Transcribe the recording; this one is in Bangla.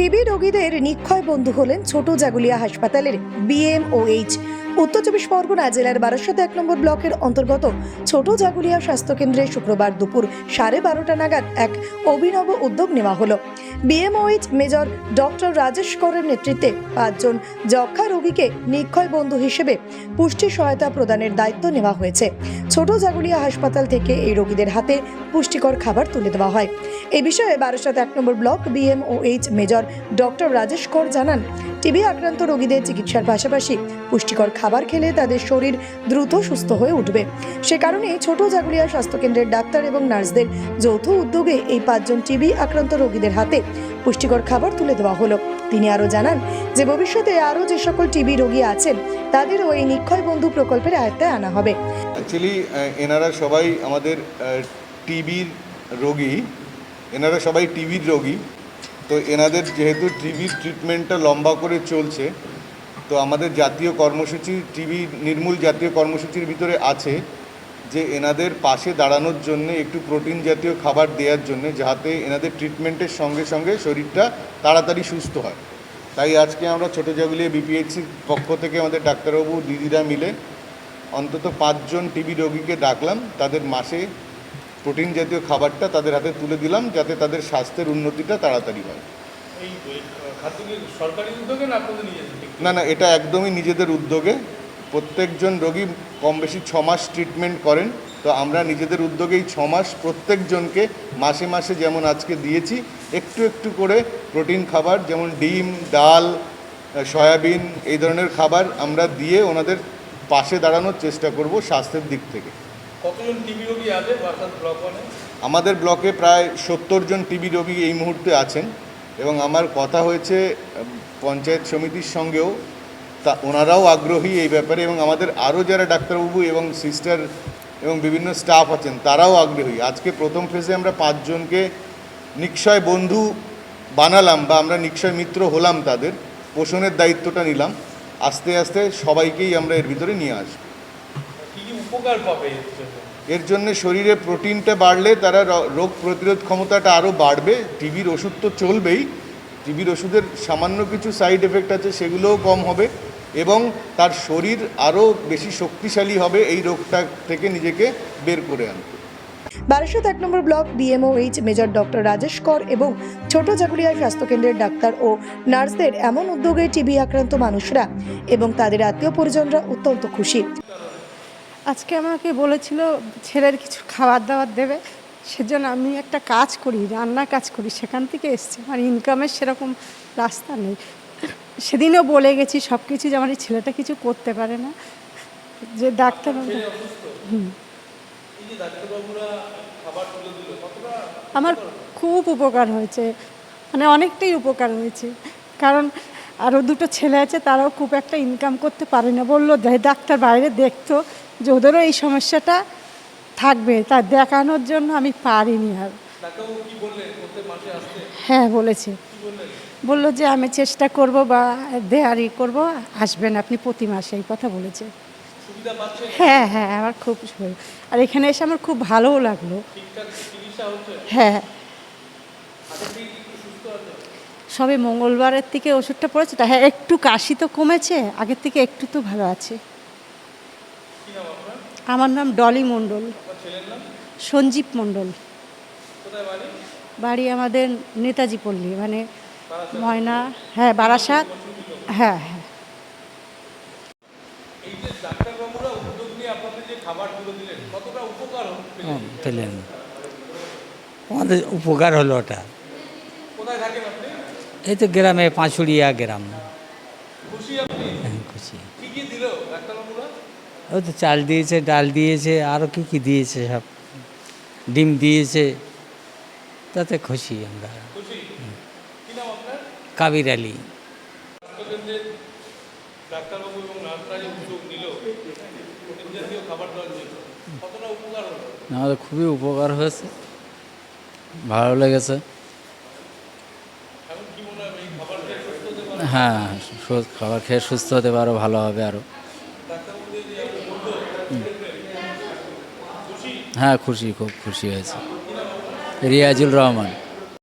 টিবি রোগীদের নিক্ষয় বন্ধু হলেন ছোট জাগুলিয়া হাসপাতালের বিএমওএইচ উত্তর চব্বিশ পরগনা জেলার বারাসাত এক নম্বর ব্লকের অন্তর্গত ছোট জাগুলিয়া স্বাস্থ্যকেন্দ্রে শুক্রবার দুপুর সাড়ে বারোটা নাগাদ এক অভিনব উদ্যোগ নেওয়া হলো। বিএমওএইচ মেজর ডক্টর রাজেশ করের নেতৃত্বে পাঁচজন যক্ষা রোগীকে নিক্ষয় বন্ধু হিসেবে পুষ্টি সহায়তা প্রদানের দায়িত্ব নেওয়া হয়েছে। ছোট জাগুলিয়া হাসপাতাল থেকে এই রোগীদের হাতে পুষ্টিকর খাবার তুলে দেওয়া হয়। এ বিষয়ে বারাসাত এক নম্বর block BMOH major doctor Rajesh Kar জানান টিবি আক্রান্ত রোগীদের চিকিৎসার পাশাপাশি পুষ্টিকর খাবার খেলে তাদের শরীর দ্রুত সুস্থ হয়ে উঠবে। সে কারণে ছোট জাগুলিয়া স্বাস্থ্যকেন্দ্রের ডাক্তার এবং নার্সদের যৌথ উদ্যোগে এই পাঁচজন টিবি আক্রান্ত রোগীদের হাতে পুষ্টিকর খাবার তুলে দেওয়া হলো। তিনি আরও জানান যে, ভবিষ্যতে আরও যে সকল টিবি রোগী আছেন, তাদেরও এই নিক্ষয় বন্ধু প্রকল্পের আয়ত্তায় আনা হবে। অ্যাকচুয়ালি এনারা সবাই আমাদের টিবির রোগী, এনারা সবাই টিবির রোগী। তো এনাদের যেহেতু টিবির ট্রিটমেন্টটা লম্বা করে চলছে, তো আমাদের জাতীয় কর্মসূচি টিবি নির্মূল জাতীয় কর্মসূচির ভিতরে আছে যে এনাদের পাশে দাঁড়ানোর জন্য একটু প্রোটিন জাতীয় খাবার দেওয়ার জন্য যাতে এনাদের ট্রিটমেন্টের সঙ্গে সঙ্গে শরীরটা তাড়াতাড়ি সুস্থ হয়। তাই আজকে আমরা ছোটো জাগুলিয়া বিপিএইচসির পক্ষ থেকে আমাদের ডাক্তারবাবু, দিদিরা মিলে অন্তত পাঁচজন টিবি রোগীকে ডাকলাম। তাদের মাসে প্রোটিন জাতীয় খাবারটা তাদের হাতে তুলে দিলাম যাতে তাদের স্বাস্থ্যের উন্নতিটা তাড়াতাড়ি হয়? না না এটা একদমই নিজেদের উদ্যোগে। প্রত্যেকজন রোগী কম বেশি ছ মাস ট্রিটমেন্ট করেন। তো আমরা নিজেদের উদ্যোগেই ছ মাস প্রত্যেকজনকে মাসে মাসে যেমন আজকে দিয়েছি একটু একটু করে প্রোটিন খাবার যেমন ডিম ডাল সয়াবিন এই ধরনের খাবার আমরা দিয়ে ওনাদের পাশে দাঁড়ানোর চেষ্টা করব স্বাস্থ্যের দিক থেকে। আমাদের ব্লকে প্রায় সত্তর জন টিবি রোগী এই মুহূর্তে আছেন এবং আমার কথা হয়েছে পঞ্চায়েত সমিতির সঙ্গেও, তা ওনারাও আগ্রহী এই ব্যাপারে এবং আমাদের আরও যারা ডাক্তারবাবু এবং সিস্টার এবং বিভিন্ন স্টাফ আছেন, তারাও আগ্রহী। আজকে প্রথম ফেজে আমরা পাঁচজনকে নিক্ষয় বন্ধু বানালাম বা আমরা নিক্ষয় মিত্র হলাম তাদের, পোষণের দায়িত্বটা নিলাম। আস্তে আস্তে সবাইকেই আমরা এর ভিতরে নিয়ে আসব। উপকার পাবে এর জন্য। এর জন্য শরীরে প্রোটিনটা বাড়লে তারা রোগ প্রতিরোধ ক্ষমতাটা আরও বাড়বে। টিবির ওষুধ তো চলবেই। টিবির ওষুধের সামান্য কিছু সাইড এফেক্ট আছে সেগুলোও কম হবে এবং তার শরীর আরও বেশি শক্তিশালী হবে এই রোগটা থেকে নিজেকে বের করে আনতে। বারাসাত এক নম্বর block BMOH major doctor Rajesh Kar এবং ছোট জাগুলিয়া স্বাস্থ্যকেন্দ্রের ডাক্তার ও নার্সদের এমন উদ্যোগে টিবি আক্রান্ত মানুষরা এবং তাদের আত্মীয় পরিজনরা অত্যন্ত খুশি। আজকে আমাকে বলেছিল ছেলের কিছু খাবার দাবার দেবে সেজন্য আমি একটা কাজ করি রান্নার কাজ করি সেখান থেকে এসছি। আমার ইনকামের সেরকম রাস্তা নেই। সেদিনও বলে গেছি সব কিছু যে আমার এই ছেলেটা কিছু করতে পারে না। যে ডাক্তার কতটা আমার খুব উপকার হয়েছে। মানে অনেকটাই উপকার হয়েছে। কারণ আরও দুটো ছেলে আছে তারাও খুব একটা ইনকাম করতে পারে না। বলল ডাক্তার বাইরে দেখতো যে ওদেরও এই সমস্যাটা থাকবে তা দেখানোর জন্য আমি পারিনি আর। হ্যাঁ বলেছে। বলল যে আমি চেষ্টা করব বা দেয়ারি করব আসবেন আপনি প্রতি মাসে এই কথা বলেছে। হ্যাঁ হ্যাঁ আমার খুব। আর এখানে এসে আমার খুব ভালোও লাগল। হ্যাঁ। সবে মঙ্গলবারের থেকে ওষুধটা পড়েছে তা হ্যাঁ একটু কাশি তো কমেছে আগের থেকে একটু তো ভালো আছে। কি নাম আপনার আমার নাম ডলি মণ্ডল। আপনার ছেলের নাম সঞ্জীব মণ্ডল। বাড়ি বাড়ি আমাদের নেতাজি পল্লী মানে ময়না হ্যাঁ বারাসাত হ্যাঁ হ্যাঁ। এই যে ডাক্তারবাবুরা উদ্যোগ নিয়ে আপনাদের যে খাবার তুলে দিলেন কতটা উপকার পেলেন? পেলেন আমাদের উপকার হলো ওটা। কোথায় থাকেন আপনি? এই তো গ্রামে পাঁচুড়িয়া গ্রাম। খুশি হ্যাঁ, ওই তো চাল দিয়েছে ডাল দিয়েছে আরও কী কী দিয়েছে সব। ডিম দিয়েছে তাতে খুশি আমরা। কাবির আলী। আমাদের খুবই উপকার হয়েছে। ভালো লেগেছে এখন কি মনে হয় এই খাবার খেয়ে সুস্থ হতে পারে হ্যাঁ খাবার খেয়ে সুস্থ হতে পারো, ভালো হবে আরও হ্যাঁ খুশি, খুব খুশি হয়েছে। রিয়াজুল রহমান।